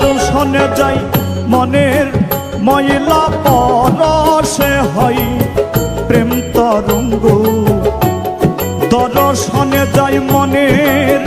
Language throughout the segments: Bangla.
দর্শনে যাই, মনের ময়লা পরশে হয়। প্রেম তরঙ্গ, দর্শনে যাই, মনের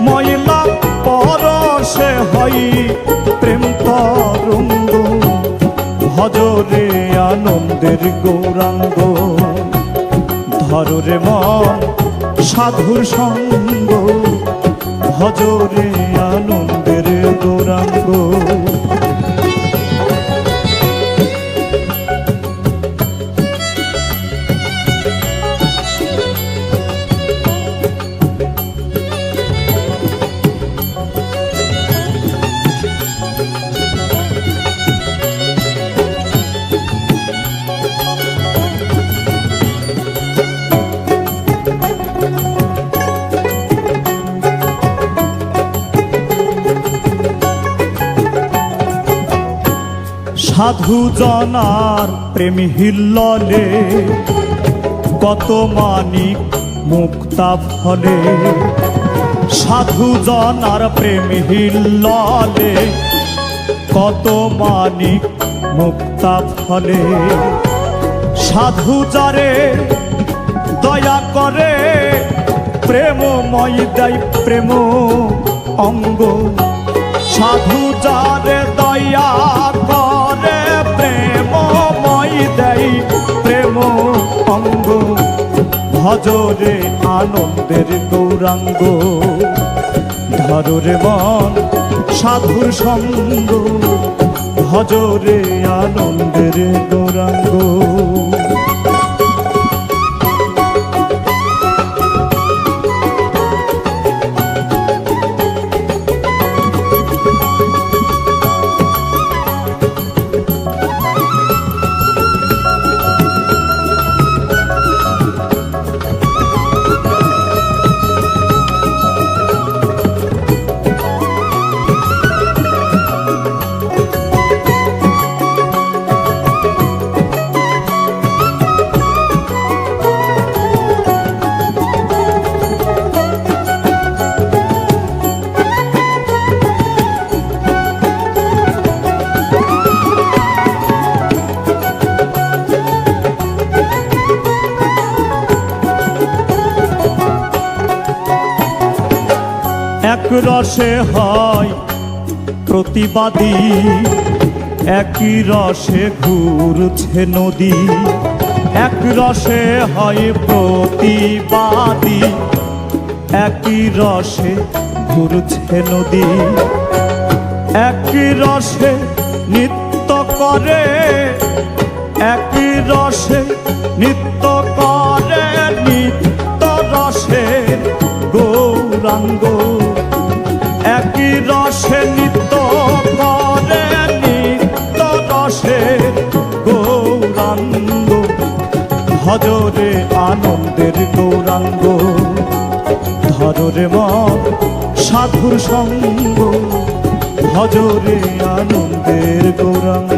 ময়লা পরশে হয়। প্রেম তরঙ্গ ভজরে আনন্দের গৌরাঙ্গ। ধররে মন সাধুর সঙ্গ ভজরে আনন্দের সাধু জনার প্রেমী হিল্ললে, কত মানিক মুক্তা ফলে। সাধু জনার প্রেমী হিল্ললে, কত মানিক মুক্তা ফলে। সাধু যারে দয়া করে, প্রেমময় দেয় প্রেম অঙ্গ। সাধু যারে দয়া করে দেয় প্রেম অঙ্গ ভজরে আনন্দের গৌরাঙ্গ। ধরে মন সাধুর সঙ্গ ভজরে আনন্দের গৌরাঙ্গ। এক রসে হয় প্রতিবাদী একই রসে ঘুরছে নদী, এক রসে হয় প্রতিবাদী একই রসে ঘুরছে নদী একই রসে নৃত্য করে একই রসে নিত্য করে নিত্য গৌরাঙ্গ, একই রসে নিত্য করে নিত্য রসে গৌরাঙ্গ। ভজরে আনন্দের গৌরাঙ্গ ধরে মন সাধুর সঙ্গ ভজরে আনন্দের গৌরাঙ্গ।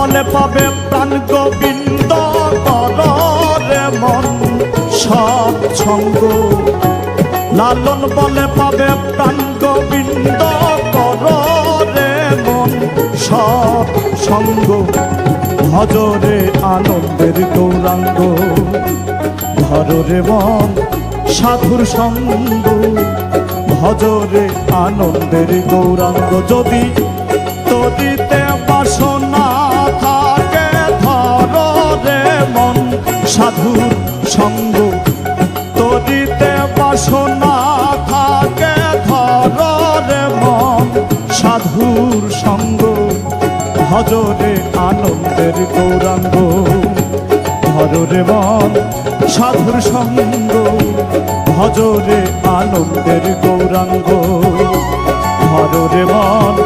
বলে পাবে প্রাণ গোবিন্দ মন সৎসঙ্গ লালন বলে পাবে প্রাণ গোবিন্দ মন সৎসঙ্গ ভজরে আনন্দের গৌরাঙ্গ ধরে মন সাধুর সঙ্গ। ভজরে আনন্দের গৌরাঙ্গ, যদি তদিতে ভজরে আনন্দের গৌরাঙ্গ। ধরে মন, সাধুর সঙ্গ। ভজরে আনন্দের গৌরাঙ্গ। ধরে মন,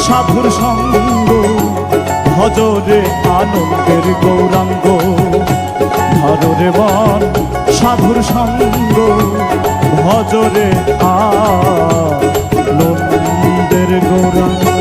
সাধুর সঙ্গ। ভজরে আনন্দের গৌরাঙ্গ। ধরে মন, সাধুর সঙ্গ। ভজরে আনন্দের গৌরাঙ্গ।